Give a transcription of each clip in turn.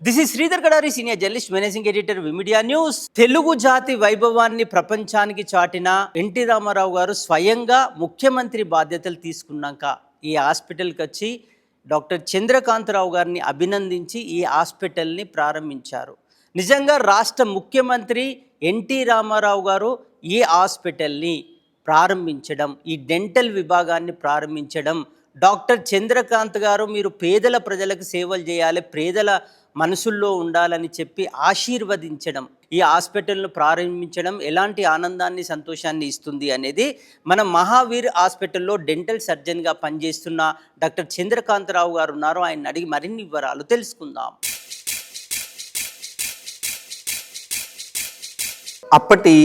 This is Sridhar Kadari senior journalist managing editor V Media news Telugu జాతి వైభవాన్ని ప్రపంచానికి చాటిన ఎన్టీ రామారావు గారు స్వయంగా ముఖ్యమంత్రి బాధ్యతలు తీసుకున్నాక ఈ హాస్పిటల్కి వచ్చి డాక్టర్ చంద్రకాంతరావు గారిని అభినందించి ఈ హాస్పిటల్ని ప్రారంభించారు. నిజంగా రాష్ట్ర ముఖ్యమంత్రి ఎన్టీ రామారావు గారు ఈ హాస్పిటల్ని ప్రారంభించడం ఈ డెంటల్ విభాగాన్ని ప్రారంభించడం డాక్టర్ చంద్రకాంత్ గారు మీరు పేదల ప్రజలకు సేవలు చేయాలి పేదల మనసుల్లో ఉండాలని చెప్పి ఆశీర్వదించడం ఈ హాస్పిటల్ను ప్రారంభించడం ఎలాంటి ఆనందాన్ని సంతోషాన్ని ఇస్తుంది అనేది మన మహావీర్ హాస్పిటల్లో డెంటల్ సర్జన్గా పనిచేస్తున్న డాక్టర్ చంద్రకాంతరావు గారు ఉన్నారు. ఆయన అడిగి మరిన్ని వివరాలు తెలుసుకుందాం. అప్పటి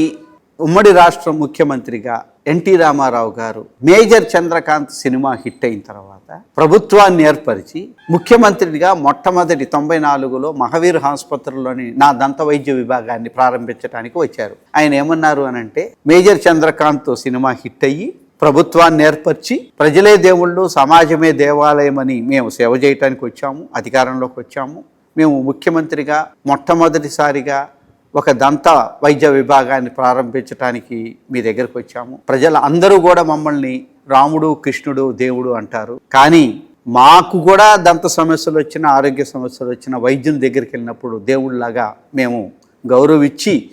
ఉమ్మడి రాష్ట్ర ముఖ్యమంత్రిగా ఎన్టీ రామారావు గారు మేజర్ చంద్రకాంత్ సినిమా హిట్ అయిన తర్వాత ప్రభుత్వాన్ని ఏర్పరిచి ముఖ్యమంత్రిగా మొట్టమొదటి తొంభై నాలుగులో మహావీర్ ఆసుపత్రిలోని నా దంత వైద్య విభాగాన్ని ప్రారంభించడానికి వచ్చారు. ఆయన ఏమన్నారు అని అంటే మేజర్ చంద్రకాంత్ సినిమా హిట్ అయ్యి ప్రభుత్వాన్ని ఏర్పరిచి ప్రజలే దేవుళ్ళు సమాజమే దేవాలయం అని మేము సేవ చేయటానికి వచ్చాము అధికారంలోకి వచ్చాము. మేము ముఖ్యమంత్రిగా మొట్టమొదటిసారిగా ఒక దంత వైద్య విభాగాన్ని ప్రారంభించడానికి మీ దగ్గరకు వచ్చాము. ప్రజలు అందరూ కూడా మమ్మల్ని రాముడు కృష్ణుడు దేవుడు అంటారు. కానీ మాకు కూడా దంత సమస్యలు వచ్చిన ఆరోగ్య సమస్యలు వచ్చిన వైద్యం దగ్గరికి వెళ్ళినప్పుడు దేవుళ్ళలాగా మేము గౌరవించి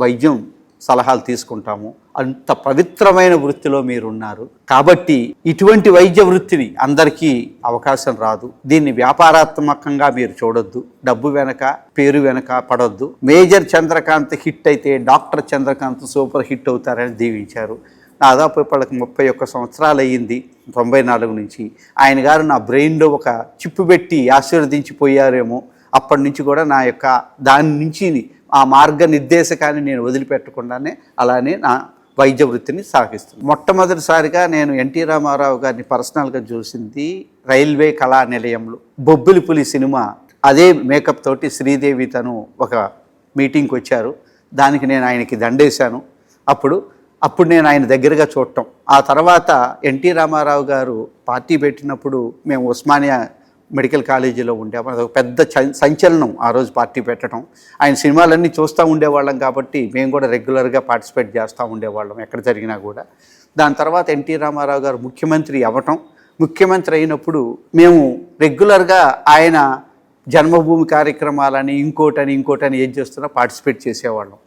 వైద్యం సలహాలు తీసుకుంటాము. అంత పవిత్రమైన వృత్తిలో మీరున్నారు. కాబట్టి ఇటువంటి వైద్య వృత్తిని అందరికీ అవకాశం రాదు. దీన్ని వ్యాపారాత్మకంగా మీరు చూడొద్దు. డబ్బు వెనక పేరు వెనక పడొద్దు. మేజర్ చంద్రకాంత్ హిట్ అయితే డాక్టర్ చంద్రకాంత్ సూపర్ హిట్ అవుతారని దీవించారు. దాదాపు ఇప్పటికి ముప్పై ఒక్క సంవత్సరాలు అయ్యింది తొంభై నాలుగు నుంచి. ఆయన గారు నా బ్రెయిన్లో ఒక చిప్పు పెట్టి ఆశీర్వదించిపోయారేమో. అప్పటి నుంచి కూడా నా యొక్క దాని నుంచి ఆ మార్గ నిర్దేశకాన్ని నేను వదిలిపెట్టకుండానే అలానే నా వైద్య వృత్తిని సాగిస్తుంది మొట్టమొదటిసారిగా నేను ఎన్టీ రామారావు గారిని పర్సనల్గా చూసింది రైల్వే కళా నిలయంలో. బొబ్బిలి పులి సినిమా అదే మేకప్ తోటి శ్రీదేవి తను ఒక మీటింగ్కి వచ్చారు. దానికి నేను ఆయనకి దండేశాను. అప్పుడు అప్పుడు నేను ఆయన దగ్గరగా చూడటం. ఆ తర్వాత ఎన్టీ రామారావు గారు పార్టీ పెట్టినప్పుడు మేము ఉస్మానియా మెడికల్ కాలేజీలో ఉండే అది ఒక పెద్ద సంచలనం ఆ రోజు పార్టీ పెట్టడం. ఆయన సినిమాలన్నీ చూస్తూ ఉండేవాళ్ళం కాబట్టి మేము కూడా రెగ్యులర్గా పార్టిసిపేట్ చేస్తూ ఉండేవాళ్ళం ఎక్కడ జరిగినా కూడా. దాని తర్వాత ఎన్టీ రామారావు గారు ముఖ్యమంత్రి అవ్వటం. ముఖ్యమంత్రి అయినప్పుడు మేము రెగ్యులర్గా ఆయన జన్మభూమి కార్యక్రమాలని ఇంకోటని ఇంకోటని ఏం చేస్తున్నా పార్టిసిపేట్ చేసేవాళ్ళం.